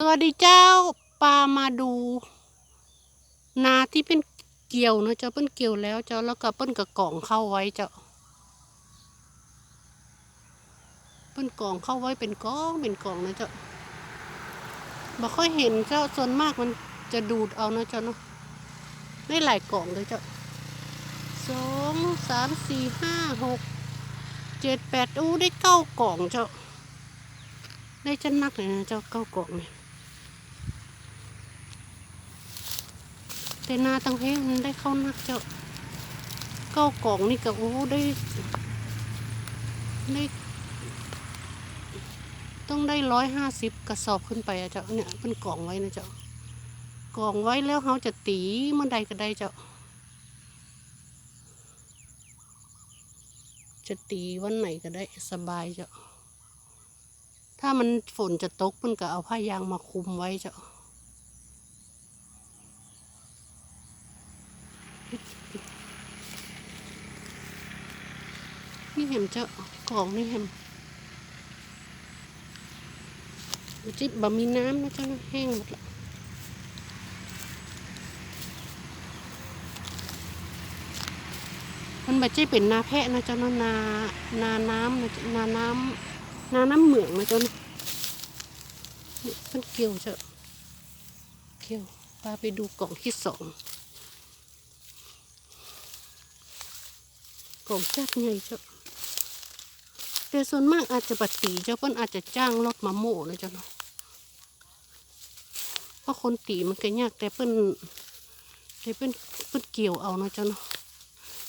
สวัสดีเจ้าปามาดู นาที่เป็นเกี่ยวนะเจ้าเปิ้นเกี่ยวแล้วเจ้าแล้วก็เปิ้นกระกล่องเข้าไว้เจ้าเปิ้นกล่องเข้าไว้เป็นกองเป็นกล่องนะเจ้าบ่ค่อยเห็นเจ้าส่วนมากมันจะดูดเอานะเจ้าเนาะได้หลายกล่องเลยเจ้าสองสามสี่ห้าหกเจ็ดแปดอู้ได้เก้ากล่องเจ้าได้จันนักเลยนะเจ้าเก้ากล่องเนี่ย แต่นาตังเพงมันได้เข้านักเจ้าเก้ากล่องนี่ก็โอ้ได้ได้ต้องได้ร้อยห้าสิบกระสอบขึ้นไปอะเจ้าเนี่ยเป็นกล่องไว้นะเจ้ากล่องไว้แล้วเขาจะตีเมื่อใดก็ได้เจ้าจะตีวันไหนก็ได้สบายเจ้าถ้ามันฝนจะตกมันก็เอาผ้ายางมาคุมไว้เจ้า นี่เห็ มเจ้ากล่องนี่เห็มจิบบะมีน้ำนะเจ้านะแห้งหมดละมันบาจิเป็นนาแพะนะเจ้านะนานาน้ำนะเจ้านาน้ำนาน้ำเหมืองนะเจ้านะนี่มันเกี่ยวเจ้าเกี่ยวพาไปดูกล่องที่สองกล่องจัดใหญ่เจ้า แต่ส่วนมากอาจจะบัดตีเจ้าเพิ่นอาจจะจ้างรถมาโม่นะเจ้าเนาะเพราะคนตีมันก็ยากแต่เพิ่นแต่เพิ่นเพิ่นเกี่ยวเอานะเจ้าเนาะ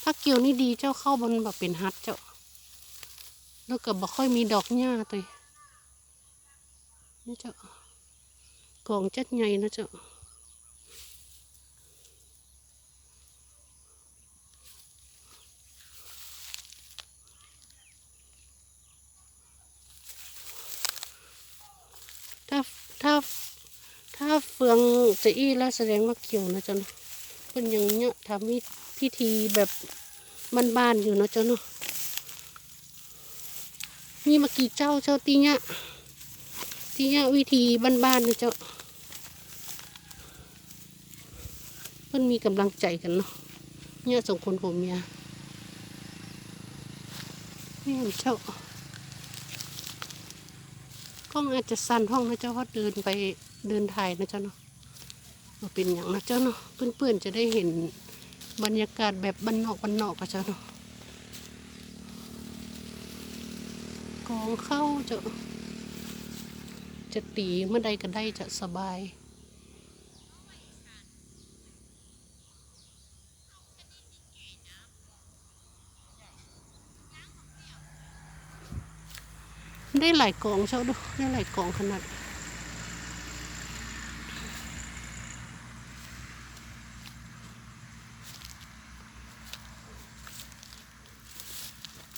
ถ้าเกี่ยวนี่ดีเจ้าเข้ามันแบบเป็นฮัดเจ้าแล้วก็บ่ค่อยมีดอกหญ้าตัวนี่เจ้ากล่องจัดใหญ่นะเจ้า ถ้าถ้าเฟืองจะอี้แล้วแสดงว่าเกี่ยวนะเจ้าเนาะเพิ่นยังเนี่ยทำพิธีแบบบ้านๆอยู่นะเจ้าเนาะมีมากี่เจ้าเจ้าตีเนี่ยตีเนี่ยวิธีบ้านๆนะเจ้าเพิ่นมีกำลังใจกันเนาะเนี่ยสองคนผมเมียนี่เห็นเจ้า กล้องอาจจะสั่นห้องนะเจ้าเพราะเดินไปเดินถ่ายนะเจ้าเนาะมาเป็นอย่างนะเจ้าเนาะเพื่อนๆจะได้เห็นบรรยากาศแบบบ้านนอกบ้านนอกกับเจ้าเนาะกองเข้าจะจะตีเมื่อใดก็ได้จะสบาย ได้หลายกองเจ้าดูได้หลายกองขนาด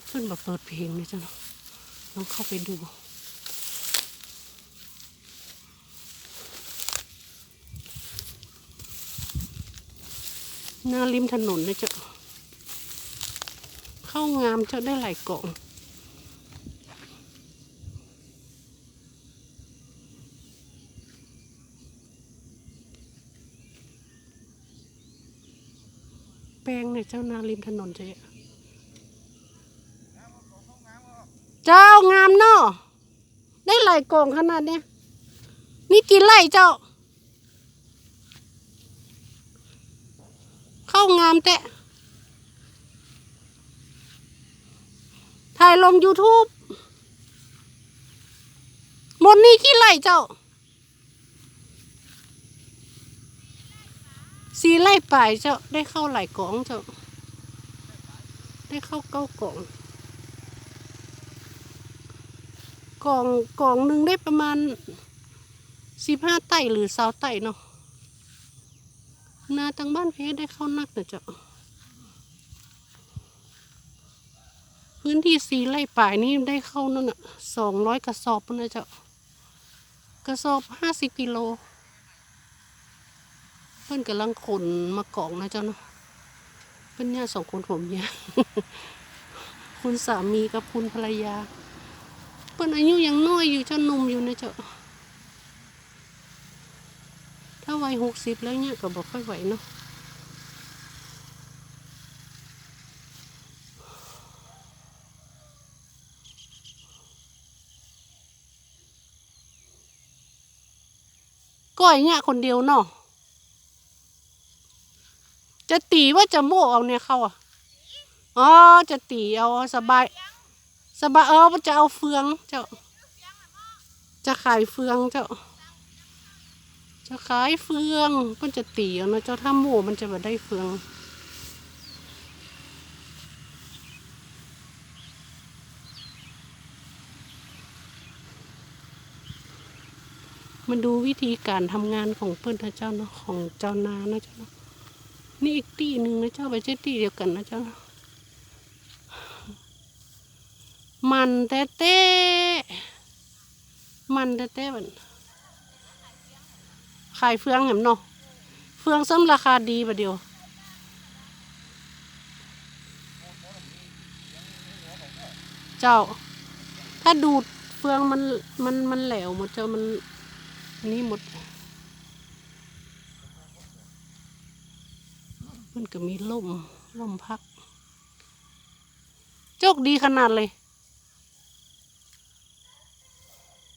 เพื่อนบอกเปิดเพลงเลยจ้ะเนาะลองเข้าไปดูหน้าริมถนนเลยจ้ะเข้างามเจ้าได้หลายกล่อง แปลงเนี่ยเจ้านาริมถนนเจ๊เจ้างามเนาะได้หลายกองขนาดเนี้ยนี่กี่ไร่เจ้า เข้างามแต่ถ่ายลง YouTube หมดนี่กี่ไร่เจ้า สีไล่ปลายเจ้าได้เข้าหลายกล่องเจ้า ได้เข้าเก้ากล่องกล่องกล่องหนึ่งได้ประมาณสิบห้าไต่หรือสาวไต่เนาะนาทางบ้านเพได้เข้านักนะเจ้า พื้นที่สีไล่ป่ายนี่ได้เข้านั่นอะสองร้อยกระสอบนะเจ้า กระสอบห้าสิบกิโล พื่อนกำลังขนมากองนะเจ้าเนาะเพื่อนเนี่ยสองคนผมเนี่ยคุณสามีกับคุณภรรยาเพื่อนอายุยังน้อยอยู่เจ้าหนุ่มอยู่นะเจ้าถ้าวัยหกสิบแล้วเนี่ยก็บอกค่อยไหวเนาะก้อยเนี่ยคนเดียวเนาะ จะตีว่าจะโม่เอาเนี่ยเขาอะอ๋อจะตีเอาสบาย สบายเออมันจะเอาเฟืองเจ้า จะขายเฟืองเจ้า จะขายเฟืองมันจะตีเอานะเจ้าถ้าโม่มันจะแบบได้เฟืองมันดูวิธีการทำงานของเพื่อนเจ้าเนาะของเจ้านานะเจ้าเนาะ นี่อีกตีหนึ่งนะเจ้าไปใช่ตีเดียวกันนะเจ้า มันแต่เต้มันแต่เต้มันขายเฟืองเห็นเนาะเฟืองซ้ำราคาดีประเดียวเจ้า ถ้าดูดเฟืองมันมันมันแหลวหมดเจ้ามันนี่หมด มันก็มีล่มล่มพัก โชคดีขนาดเลย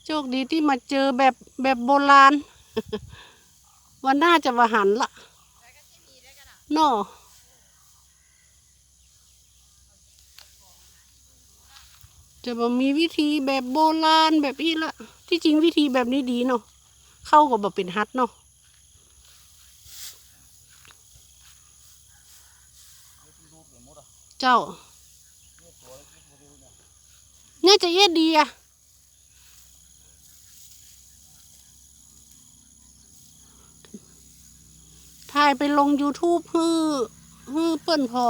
โชคดีที่มาเจอแบบแบบโบราณ วันหน้าจะมาหันละเนาะจะบอมีวิธีแบบโบราณแบบนี้ละ ที่จริงวิธีแบบนี้ดีเนาะ เข้ากับแบบเป็นฮัดเนาะ เจ้า เนี่ยจะเย็ดดีอะถ่ายไปลง YouTube ฮือฮือเปิ้นพอ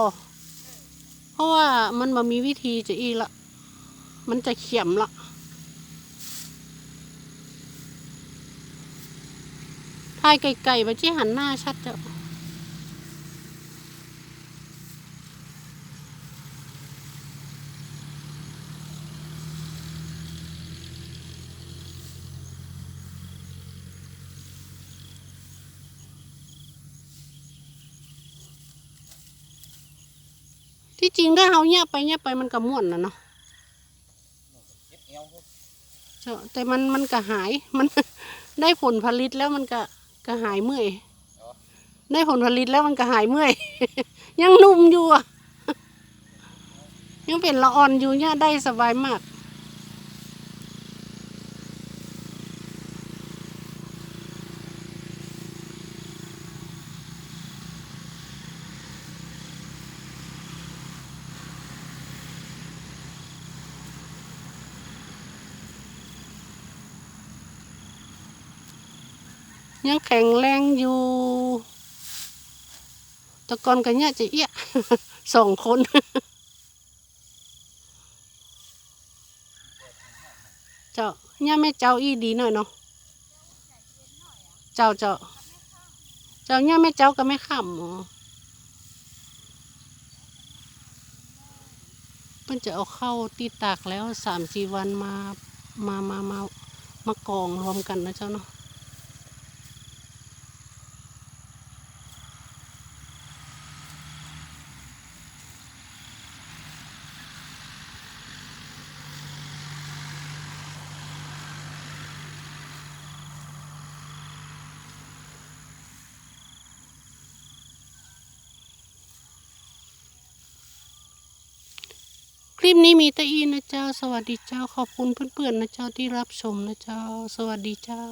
เพราะว่ามันมามีวิธีจะอีละ มันจะเขียมละถ่ายไกลๆไปที่หันหน้าชัดเจ้า ที่จริงถ้าเฮาเงียไปเงียไปมันก็ม่วนนะเนาะเจ้าแต่มันมันก็หายมันได้ผลผลิตแล้วมันก็ก็หายเมื่อยได้ผลผลิตแล้วมันก็หายเมื่อย ยังนุ่มอยู่อะยังเป็นละอ่อนอยู่เนี่ยได้สบายมาก ยังแข็งแรงอยู่ตะกอนกันเนี่ยจะเอี้ยสองคนเจ้าเนี่ยแม่เจ้าอีดีหน่อยเนาะเจ้าเจ้าเจ้าเนี่ยแม่เจ้าก็ไม่ขำอ๋อเพิ่นจะเอาเข้าตีตากแล้วสามสี่วันมามา มา มามากองรวมกันนะเจ้าเนาะ ลิปนี้มีแต่อีนะเจ้า สวัสดีเจ้า ขอบคุณเพื่อนๆนะเจ้าที่รับชมนะเจ้า สวัสดีเจ้า